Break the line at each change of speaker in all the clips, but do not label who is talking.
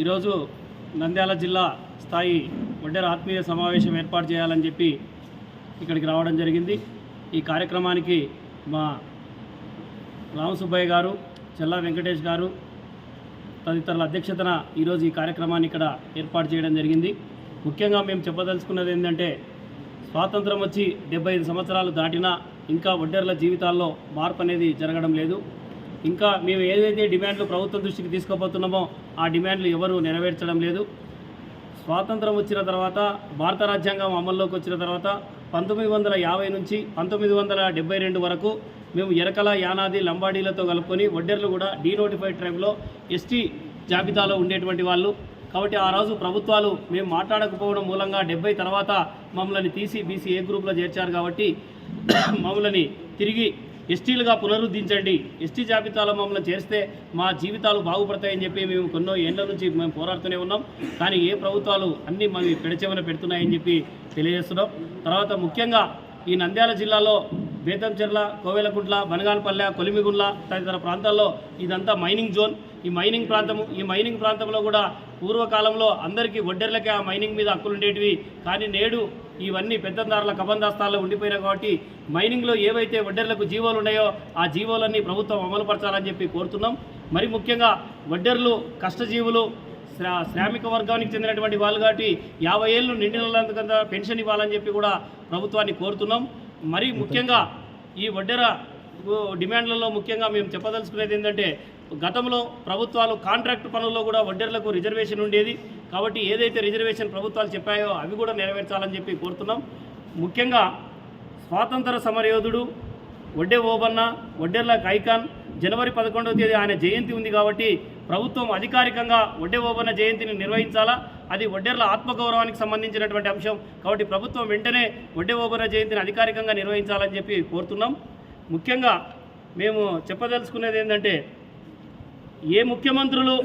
ఈరోజు నంద్యాల జిల్లా స్థాయి ఒడ్డెర ఆత్మీయ సమావేశం ఏర్పాటు చేయాలని చెప్పి ఇక్కడికి రావడం జరిగింది. ఈ కార్యక్రమానికి మా రామసుబ్బయ్య గారు చెల్లా వెంకటేష్ గారు తదితరుల అధ్యక్షతన ఈరోజు ఈ కార్యక్రమాన్ని ఇక్కడ ఏర్పాటు చేయడం జరిగింది. ముఖ్యంగా మేము చెప్పదలుచుకున్నది ఏంటంటే స్వాతంత్రం వచ్చి డెబ్బై ఐదు సంవత్సరాలు దాటినా ఇంకా ఒడ్డెర్ల జీవితాల్లో మార్పు అనేది జరగడం లేదు. ఇంకా మేము ఏదైతే డిమాండ్లు ప్రభుత్వం దృష్టికి తీసుకోబోతున్నామో ఆ డిమాండ్లు ఎవరు నెరవేర్చడం లేదు. స్వాతంత్రం వచ్చిన తర్వాత భారత రాజ్యాంగం అమల్లోకి వచ్చిన తర్వాత పంతొమ్మిది వందల యాభై నుంచి పంతొమ్మిది వందల డెబ్బై రెండు వరకు మేము ఎరకల యానాది లంబాడీలతో కలుపుకొని వడ్డెర్లు కూడా డీనోటిఫైడ్ ట్రైబ్లో ఎస్టీ జాబితాలో ఉండేటువంటి వాళ్ళు. కాబట్టి ఆ రోజు ప్రభుత్వాలు మేము మాట్లాడకపోవడం మూలంగా డెబ్బై తర్వాత మమ్మల్ని తీసి బీసీ ఏ గ్రూప్లో చేర్చారు కాబట్టి మమ్మల్ని తిరిగి ఎస్టీలుగా పునరుద్ధరించండి. ఎస్టీ జాబితాలో మమ్మల్ని చేస్తే మా జీవితాలు బాగుపడతాయని చెప్పి మేము కొన్నో ఏళ్ళ నుంచి మేము పోరాడుతూనే ఉన్నాం. కానీ ఏ ప్రభుత్వాలు అన్నీ మావి పెడచెవన పెడుతున్నాయని చెప్పి తెలియజేస్తున్నాం. తర్వాత ముఖ్యంగా ఈ నంద్యాల జిల్లాలో బేతంచెర్ల కోవెలకుంట్ల బనగానపల్లె కొలిమిగుండ్ల తదితర ప్రాంతాల్లో ఇదంతా మైనింగ్ జోన్. ఈ మైనింగ్ ప్రాంతము ఈ మైనింగ్ ప్రాంతంలో కూడా పూర్వకాలంలో అందరికీ ఒడ్డెర్లకే ఆ మైనింగ్ మీద హక్కులు ఉండేటివి కానీ నేడు ఇవన్నీ పెద్దందారుల కబందాస్తాల్లో ఉండిపోయినాయి కాబట్టి మైనింగ్లో ఏవైతే వడ్డెర్లకు జీవోలు ఉన్నాయో ఆ జీవోలన్నీ ప్రభుత్వం అమలుపరచాలని చెప్పి కోరుతున్నాం. మరి ముఖ్యంగా వడ్డెర్లు కష్టజీవులు శ్రా శ్రామిక వర్గానికి చెందినటువంటి వాళ్ళు కాబట్టి యాభై ఏళ్ళు నిండినందుకంత పెన్షన్ ఇవ్వాలని చెప్పి కూడా ప్రభుత్వాన్ని కోరుతున్నాం. మరి ముఖ్యంగా ఈ వడ్డెర డిమాండ్లలో ముఖ్యంగా మేము చెప్పదలుచుకునేది ఏంటంటే గతంలో ప్రభుత్వాలు కాంట్రాక్ట్ పనుల్లో కూడా వడ్డెర్లకు రిజర్వేషన్ ఉండేది. కాబట్టి ఏదైతే రిజర్వేషన్ ప్రభుత్వాలు చెప్పాయో అవి కూడా నెరవేర్చాలని చెప్పి కోరుతున్నాం. ముఖ్యంగా స్వాతంత్ర సమరయోధుడు వడ్డే ఓబన్న వడ్డెర్ల ఐకాన్ జనవరి పదకొండవ తేదీ ఆయన జయంతి ఉంది కాబట్టి ప్రభుత్వం అధికారికంగా వడ్డే ఓబన్న జయంతిని నిర్వహించాలా? అది వడ్డెర్ల ఆత్మగౌరవానికి సంబంధించినటువంటి అంశం. కాబట్టి ప్రభుత్వం వెంటనే వడ్డే ఓబన్న జయంతిని అధికారికంగా నిర్వహించాలని చెప్పి కోరుతున్నాం. ముఖ్యంగా మేము చెప్పదలుచుకునేది ఏంటంటే ఏ ముఖ్యమంత్రులు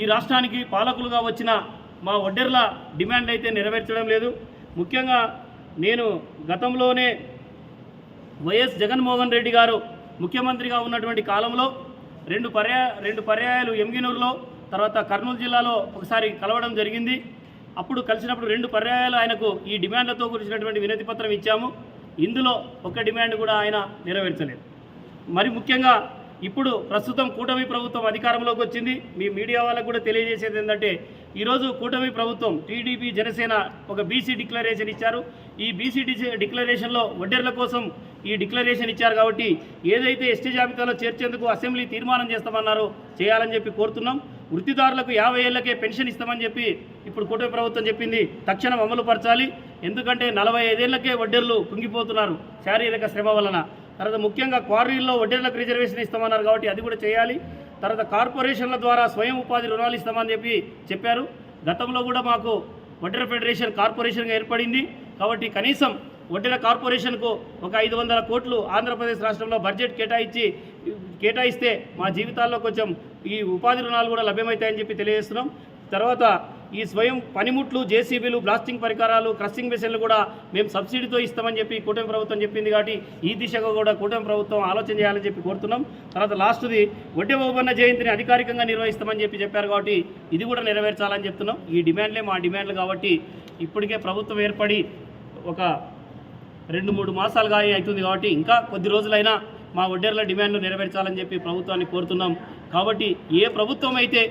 ఈ రాష్ట్రానికి పాలకులుగా వచ్చిన మా వడ్డెర్ల డిమాండ్ అయితే నెరవేర్చడం లేదు. ముఖ్యంగా నేను గతంలోనే వైఎస్ జగన్మోహన్ రెడ్డి గారు ముఖ్యమంత్రిగా ఉన్నటువంటి కాలంలో రెండు పర్యా రెండు పర్యాయాలు ఎంగినూరులో తర్వాత కర్నూలు జిల్లాలో ఒకసారి కలవడం జరిగింది. అప్పుడు కలిసినప్పుడు రెండు పర్యాయాలు ఆయనకు ఈ డిమాండ్లతో కూర్చున్నటువంటి వినతి పత్రం ఇచ్చాము. ఇందులో ఒక డిమాండ్ కూడా ఆయన నెరవేర్చలేదు. మరి ముఖ్యంగా ఇప్పుడు ప్రస్తుతం కూటమి ప్రభుత్వం అధికారంలోకి వచ్చింది. మీ మీడియా వాళ్ళకు కూడా తెలియజేసేది ఏంటంటే ఈరోజు కూటమి ప్రభుత్వం టీడీపీ జనసేన ఒక బీసీ డిక్లరేషన్ ఇచ్చారు. ఈ బీసీ డిక్లరేషన్లో వడ్డెర్ల కోసం ఈ డిక్లరేషన్ ఇచ్చారు కాబట్టి ఏదైతే ఎస్టీ జాబితాలో చేర్చేందుకు అసెంబ్లీ తీర్మానం చేస్తామన్నారో చేయాలని చెప్పి కోరుతున్నాం. వృత్తిదారులకు యాభై ఏళ్ళకే పెన్షన్ ఇస్తామని చెప్పి ఇప్పుడు కూటమి ప్రభుత్వం చెప్పింది. తక్షణం అమలు పరచాలి. ఎందుకంటే నలభై ఐదేళ్ళకే వడ్డీలు కుంగిపోతున్నారు శారీరక శ్రమ వలన. తర్వాత ముఖ్యంగా క్వారీల్లో వడ్డీలకు రిజర్వేషన్ ఇస్తామన్నారు కాబట్టి అది కూడా చేయాలి. తర్వాత కార్పొరేషన్ల ద్వారా స్వయం ఉపాధి రుణాలు ఇస్తామని చెప్పి చెప్పారు. గతంలో కూడా మాకు వడ్డెర ఫెడరేషన్ కార్పొరేషన్గా ఏర్పడింది. కాబట్టి కనీసం వడ్డెర కార్పొరేషన్కు ఒక ఐదు వందల కోట్లు ఆంధ్రప్రదేశ్ రాష్ట్రంలో బడ్జెట్ కేటాయించి కేటాయిస్తే మా జీవితాల్లో కొంచెం ఈ ఉపాధి రుణాలు కూడా లభ్యమవుతాయని చెప్పి తెలియజేస్తున్నాం. తర్వాత ఈ స్వయం పనిముట్లు జేసీబీలు బ్లాస్టింగ్ పరికరాలు క్రస్సింగ్ మిషన్లు కూడా మేము సబ్సిడీతో ఇస్తామని చెప్పి కూటమి ప్రభుత్వం చెప్పింది కాబట్టి ఈ దిశగా కూడా కూటమి ప్రభుత్వం ఆలోచన చేయాలని చెప్పి కోరుతున్నాం. తర్వాత లాస్ట్ది వడ్డీ ఓబన్న జయంతిని అధికారికంగా నిర్వహిస్తామని చెప్పి చెప్పారు కాబట్టి ఇది కూడా నెరవేర్చాలని చెప్తున్నాం. ఈ డిమాండ్లే మా డిమాండ్లు కాబట్టి ఇప్పటికే ప్రభుత్వం ఏర్పడి ఒక రెండు మూడు మాసాలుగా అవుతుంది కాబట్టి ఇంకా కొద్ది రోజులైనా మా వడ్డేర్ల డిమాండ్లు నెరవేర్చాలని చెప్పి ప్రభుత్వాన్ని కోరుతున్నాం. కాబట్టి ఏ ప్రభుత్వం అయితే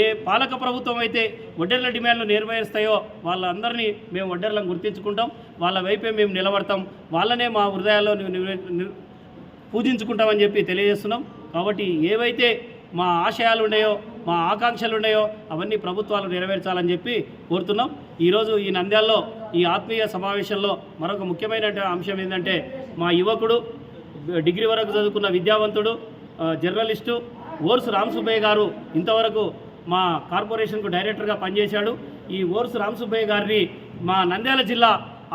ఏ పాలక ప్రభుత్వం అయితే వడ్డేర్ల డిమాండ్లు నెరవేరుస్తాయో వాళ్ళందరినీ మేము వడ్డేర్లను గుర్తించుకుంటాం. వాళ్ళ వైపే మేము నిలబడతాం. వాళ్ళనే మా హృదయాల్లో పూజించుకుంటామని చెప్పి తెలియజేస్తున్నాం. కాబట్టి ఏవైతే మా ఆశయాలు ఉన్నాయో మా ఆకాంక్షలు ఉన్నాయో అవన్నీ ప్రభుత్వాలు నెరవేర్చాలని చెప్పి కోరుతున్నాం. ఈరోజు ఈ నంద్యాల్లో ఈ ఆత్మీయ సమావేశంలో మరొక ముఖ్యమైన అంశం ఏంటంటే మా యువకుడు డిగ్రీ వరకు చదువుకున్న విద్యావంతుడు జర్నలిస్టు ఓర్సు రామసుబ్బయ్య గారు ఇంతవరకు మా కార్పొరేషన్కు డైరెక్టర్గా పనిచేశాడు. ఈ ఓర్సు రామసుబ్బయ్య గారిని మా నంద్యాల జిల్లా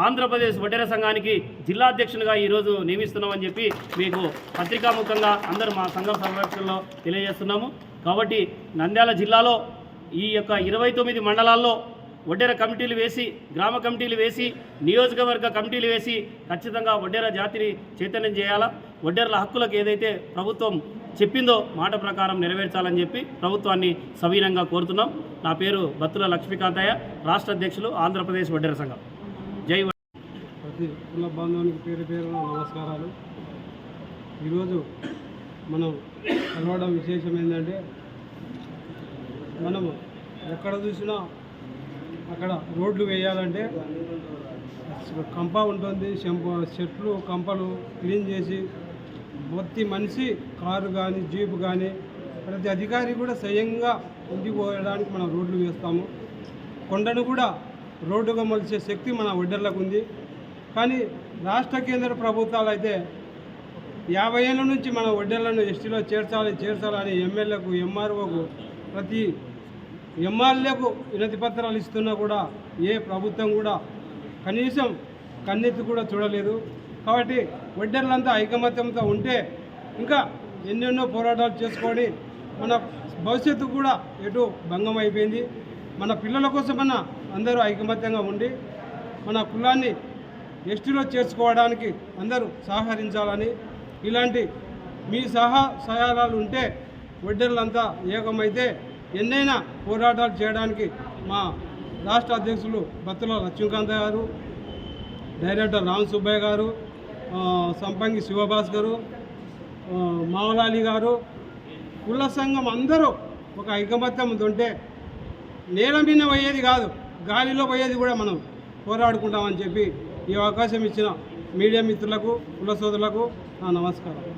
ఆంధ్రప్రదేశ్ వడ్డెర సంఘానికి జిల్లా అధ్యక్షునిగా ఈరోజు నియమిస్తున్నామని చెప్పి మీకు పత్రికాముఖంగా అందరూ మా సంఘం సంరక్షణలో తెలియజేస్తున్నాము. కాబట్టి నంద్యాల జిల్లాలో ఈ యొక్క ఇరవై తొమ్మిది మండలాల్లో వడ్డెర కమిటీలు వేసి గ్రామ కమిటీలు వేసి నియోజకవర్గ కమిటీలు వేసి ఖచ్చితంగా వడ్డెర జాతిని చైతన్యం చేయాలా? వడ్డెరల హక్కులకు ఏదైతే ప్రభుత్వం చెప్పిందో మాట ప్రకారం నెరవేర్చాలని చెప్పి ప్రభుత్వాన్ని సవీనంగా కోరుతున్నాం. నా పేరు బత్తుల లక్ష్మీకాంతయ్య రాష్ట్ర అధ్యక్షులు ఆంధ్రప్రదేశ్ వడ్డెర సంఘం. జై
ప్రతి కుల బాంధవానికి పేరు నమస్కారాలు. ఈరోజు మనం కలవడం విశేషం ఏంటంటే మనము ఎక్కడ చూసినా అక్కడ రోడ్లు వేయాలంటే కంప ఉంటుంది చెట్లు కంపలు క్లీన్ చేసి ప్రతి మనిషి కారు కానీ జీపు కానీ ప్రతి అధికారి కూడా స్వయంగా ఇంటికి పోయడానికి మనం రోడ్లు వేస్తాము. కొండను కూడా రోడ్డుగా మలిచే శక్తి మన ఒడ్డర్లకు ఉంది. కానీ రాష్ట్ర కేంద్ర ప్రభుత్వాలు అయితే యాభై ఏళ్ళ నుంచి మన ఒడ్డర్లను ఎస్టీలో చేర్చాలి చేర్చాలని ఎమ్మెల్యేకు ఎంఆర్ఓకు ప్రతి ఎమ్మెల్యేకు వినతి పత్రాలు ఇస్తున్నా కూడా ఏ ప్రభుత్వం కూడా కనీసం కన్నెత్తి కూడా చూడలేదు. కాబట్టి వడ్డర్లంతా ఐకమత్యంతో ఉంటే ఇంకా ఎన్నెన్నో పోరాటాలు చేసుకొని మన భవిష్యత్తు కూడా ఎటు భంగం అయిపోయింది. మన పిల్లల కోసమన్నా అందరూ ఐకమత్యంగా ఉండి మన కులాన్ని ఎస్టీలో చేర్చుకోవడానికి అందరూ సహకరించాలని ఇలాంటి మీ సహా సహాయాలు ఉంటే వడ్డర్లంతా ఏకమైతే ఎన్నైనా పోరాటాలు చేయడానికి మా రాష్ట్ర అధ్యక్షులు బత్తుల లక్ష్మీకాంత్ గారు డైరెక్టర్ రామ్ సుబ్బయ్య గారు సంపంగి శివభాస్ గారు మావలాలి గారు కుల సంఘం అందరూ ఒక ఐకమత్యం ఉంటే నేల మీద పోయేది కాదు గాలిలో పోయేది కూడా మనం పోరాడుకుంటామని చెప్పి ఈ అవకాశం ఇచ్చిన మీడియా మిత్రులకు కుల సోదరులకు నా నమస్కారం.